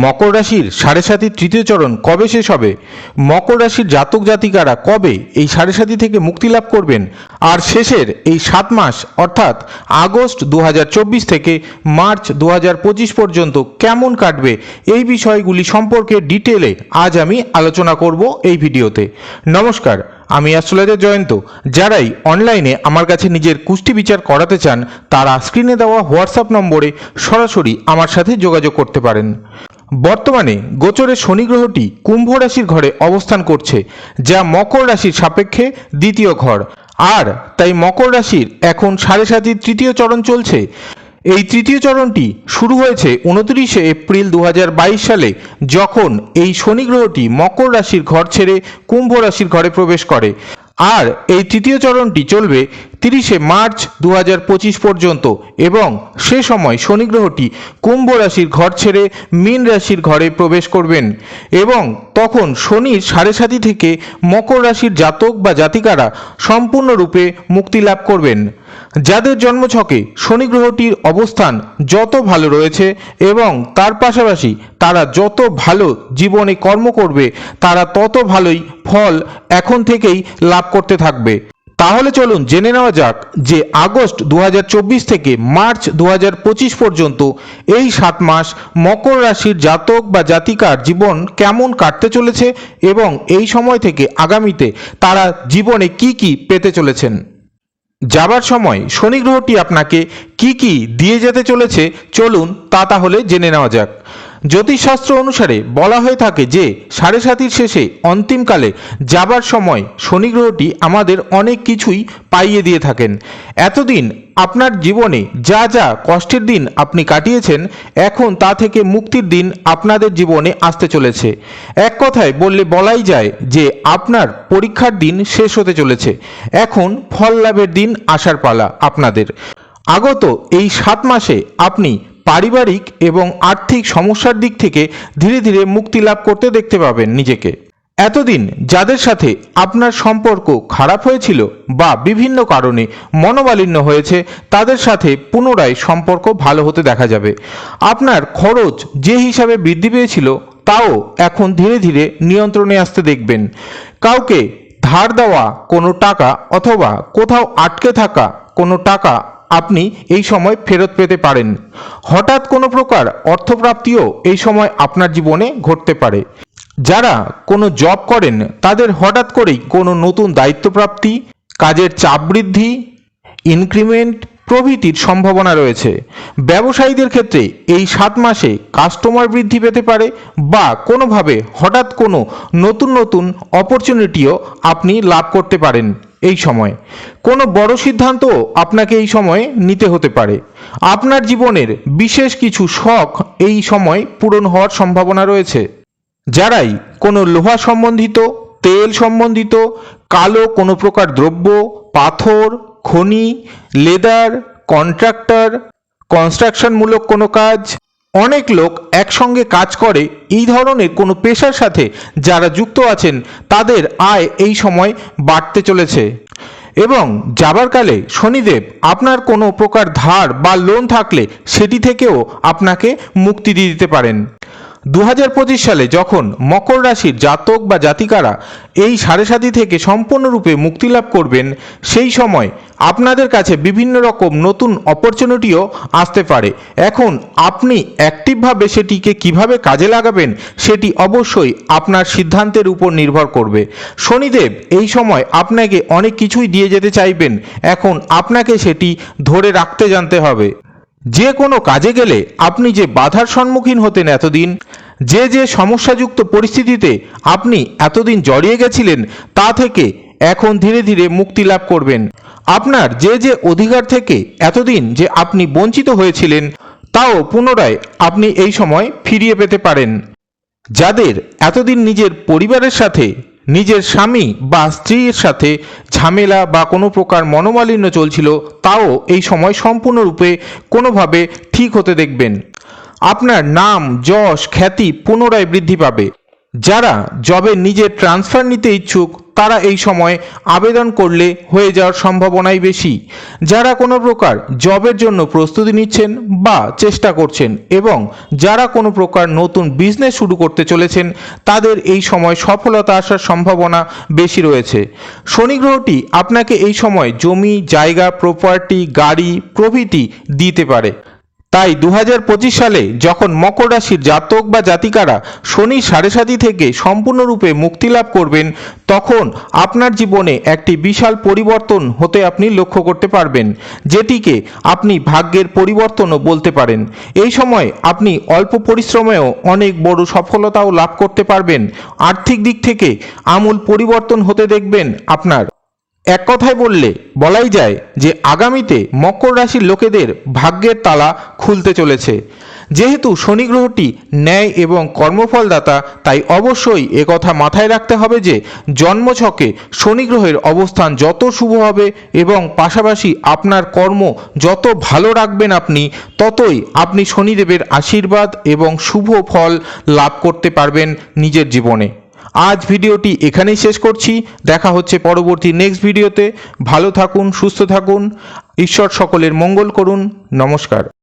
মকর রাশির সাড়ে সাতির তৃতীয় চরণ কবে শেষ হবে? মকর রাশির জাতক জাতিকারা কবে এই সাড়ে সাতি থেকে মুক্তি লাভ করবেন? আর শেষের এই সাত মাস, অর্থাৎ আগস্ট দু হাজার চব্বিশ থেকে মার্চ দু হাজার পঁচিশ পর্যন্ত কেমন কাটবে? এই বিষয়গুলি সম্পর্কে ডিটেলে আজ আমি আলোচনা করব এই ভিডিওতে। নমস্কার, আমি অ্যাস্ট্রোলজার জয়ন্ত। যারাই অনলাইনে আমার কাছে নিজের কুষ্টি বিচার করাতে চান, তারা স্ক্রিনে দেওয়া হোয়াটসঅ্যাপ নম্বরে সরাসরি আমার সাথে যোগাযোগ করতে পারেন। বর্তমানে গোচরে শনি গ্রহটি কুম্ভ রাশির ঘরে অবস্থান করছে, যা মকর রাশির সাপেক্ষে দ্বিতীয় ঘর। আর তাই মকর রাশির এখন সাড়ে সাতির তৃতীয় চরণ চলছে। এই তৃতীয় চরণটি শুরু হয়েছে উনত্রিশে এপ্রিল দু হাজার বাইশ সালে, যখন এই শনি গ্রহটি মকর রাশির ঘর ছেড়ে কুম্ভ রাশির ঘরে প্রবেশ করে। আর এই তৃতীয় চরণটি চলবে তিরিশে মার্চ দু হাজার পঁচিশ পর্যন্ত এবং সে সময় শনি গ্রহটি কুম্ভ রাশির ঘর ছেড়ে মীন রাশির ঘরে প্রবেশ করবেন এবং তখন শনির সাড়ে সাতি থেকে মকর রাশির জাতক বা জাতিকারা সম্পূর্ণরূপে মুক্তি লাভ করবেন। যাদের জন্মছকে শনি গ্রহটির অবস্থান যত ভালো রয়েছে এবং তার পাশাপাশি তারা যত ভালো জীবনে কর্ম করবে, তারা তত ভালোই ফল এখন থেকেই লাভ করতে থাকবে। তাহলে চলুন জেনে নেওয়া যাক যে আগস্ট দুহাজার চব্বিশ থেকে মার্চ দু হাজার পঁচিশ পর্যন্ত এই সাত মাস মকর রাশির জাতক বা জাতিকার জীবন কেমন কাটতে চলেছে এবং এই সময় থেকে আগামীতে তারা জীবনে কি কি পেতে চলেছেন। যাবার সময় শনি গ্রহটি আপনাকে কি কি দিয়ে যেতে চলেছে, চলুন তা তাহলে জেনে নেওয়া যাক। জ্যোতিষশাস্ত্র অনুসারে বলা হয়ে থাকে যে, সাড়ে সাতির শেষে অন্তিমকালে যাবার সময় শনি গ্রহটি আমাদের অনেক কিছুই পাইয়ে দিয়ে থাকেন। এতদিন আপনার জীবনে যা যা কষ্টের দিন আপনি কাটিয়েছেন, এখন তা থেকে মুক্তির দিন আপনাদের জীবনে আসতে চলেছে। এক কথায় বললে বলাই যায় যে, আপনার পরীক্ষার দিন শেষ হতে চলেছে। এখন ফল লাভের দিন আসার পালা আপনাদের। আগত এই সাত মাসে আপনি পারিবারিক এবং আর্থিক সমস্যার দিক থেকে ধীরে ধীরে মুক্তি লাভ করতে দেখতে পাবেন নিজেকে। এতদিন যাদের সাথে আপনার সম্পর্ক খারাপ হয়েছিল বা বিভিন্ন কারণে মনোমালিন্য হয়েছে, তাদের সাথে পুনরায় সম্পর্ক ভালো হতে দেখা যাবে। আপনার খরচ যে হিসাবে বৃদ্ধি পেয়েছিল, তাও এখন ধীরে ধীরে নিয়ন্ত্রণে আসতে দেখবেন। কাউকে ধার দেওয়া কোনো টাকা অথবা কোথাও আটকে থাকা কোনো টাকা আপনি এই সময় ফেরত পেতে পারেন। হঠাৎ কোনো প্রকার অর্থপ্রাপ্তিও এই সময় আপনার জীবনে ঘটতে পারে। যারা কোনো জব করেন, তাদের হঠাৎ করেই কোনো নতুন দায়িত্বপ্রাপ্তি, কাজের চাপ বৃদ্ধি, ইনক্রিমেন্ট প্রভৃতির সম্ভাবনা রয়েছে। ব্যবসায়ীদের ক্ষেত্রে এই সাত মাসে কাস্টমার বৃদ্ধি পেতে পারে বা কোনোভাবে হঠাৎ কোনো নতুন নতুন অপরচুনিটিও আপনি লাভ করতে পারেন। এই সময়। কোনো বড় সিদ্ধান্ত আপনাকে এই সময়ে নিতে হতে পারে। আপনার জীবনের বিশেষ কিছু শখ এই সময় পূরণ হওয়ার সম্ভাবনা রয়েছে। যারাই কোনো লোহা সম্বন্ধিত, তেল সম্বন্ধিত, কালো কোনো প্রকার দ্রব্য, পাথর, খনি, লেদার, কন্ট্রাক্টর, কনস্ট্রাকশনমূলক কোনো কাজ অনেক লোক একসঙ্গে কাজ করে এই ধরনের কোনো পেশার সাথে যারা যুক্ত আছেন, তাদের আয় এই সময় বাড়তে চলেছে। এবং যাবার কালে শনিদেব আপনার কোনো প্রকার ধার বা লোন থাকলে সেটি থেকেও আপনাকে মুক্তি দিয়ে দিতে পারেন। দু হাজার পঁচিশ সালে যখন মকর রাশির জাতক বা জাতিকারা এই সাড়ে সাতি থেকে সম্পূর্ণরূপে মুক্তি লাভ করবেন, সেই সময় আপনাদের কাছে বিভিন্ন রকম নতুন অপরচুনিটিও আসতে পারে। এখন আপনি অ্যাক্টিভভাবে সেটিকে কীভাবে কাজে লাগাবেন, সেটি অবশ্যই আপনার সিদ্ধান্তের উপর নির্ভর করবে। শনিদেব, এই সময় আপনাকে অনেক কিছুই দিয়ে যেতে চাইবেন। এখন আপনাকে সেটি ধরে রাখতে জানতে হবে। যে কোনো কাজে গেলে আপনি যে বাধার সম্মুখীন হতেন এতদিন, যে যে সমস্যাযুক্ত পরিস্থিতিতে আপনি এতদিন জড়িয়ে গেছিলেন, তা থেকে এখন ধীরে ধীরে মুক্তি লাভ করবেন। আপনার যে যে অধিকার থেকে এতদিন যে আপনি বঞ্চিত হয়েছিলেন, তাও পুনরায় আপনি এই সময় ফিরিয়ে পেতে পারেন। যাদের এতদিন নিজের পরিবারের সাথে, নিজের স্বামী বা স্ত্রীর সাথে ঝামেলা বা কোনো প্রকার মনোমালিন্য চলছিল, তাও এই সময় সম্পূর্ণরূপে কোনোভাবে ঠিক হতে দেখবেন। আপনার নাম, যশ, খ্যাতি পুনরায় বৃদ্ধি পাবে। যারা জবে নিজের ট্রান্সফার নিতে ইচ্ছুক তারা এই সময় আবেদন করলে হয়ে যাওয়ার সম্ভাবনাই বেশি। যারা কোনো প্রকার জবের জন্য প্রস্তুতি নিচ্ছেন বা চেষ্টা করছেন এবং যারা কোনো প্রকার নতুন বিজনেস শুরু করতে চলেছেন, তাদের এই সময় সফলতা আসার সম্ভাবনা বেশি রয়েছে। শনি গ্রহটি আপনাকে এই সময় জমি, জায়গা প্রপার্টি গাড়ি, প্রভৃতি দিতে পারে। তাই দু হাজার পঁচিশ সালে যখন মকর রাশির জাতক বা জাতিকারা শনি সাড়ে সাতি থেকে সম্পূর্ণরূপে মুক্তি লাভ করবেন, তখন আপনার জীবনে একটি বিশাল পরিবর্তন হতে আপনি লক্ষ্য করতে পারবেন, যেটিকে আপনি ভাগ্যের পরিবর্তনও বলতে পারেন। এই সময় আপনি অল্প পরিশ্রমেও অনেক বড় সফলতাও লাভ করতে পারবেন। আর্থিক দিক থেকে আমূল পরিবর্তন হতে দেখবেন আপনার। এক কথায় বললে, বলাই যায় যে আগামীতে মকর রাশির লোকেদের ভাগ্যের তালা খুলতে চলেছে। যেহেতু শনি গ্রহটি ন্যায় এবং কর্মফলদাতা, তাই অবশ্যই একথা মাথায় রাখতে হবে যে জন্মছকে শনি গ্রহের অবস্থান যত শুভ হবে এবং পাশাপাশি আপনার কর্ম যত ভালো রাখবেন আপনি, ততই আপনি শনিদেবের আশীর্বাদ এবং শুভ ফল লাভ করতে পারবেন নিজের জীবনে। আজ ভিডিওটি এখানেই শেষ করছি। দেখা হচ্ছে পরবর্তী নেক্সট ভিডিওতে। ভালো থাকুন, সুস্থ থাকুন। ঈশ্বর সকলের মঙ্গল করুন। নমস্কার।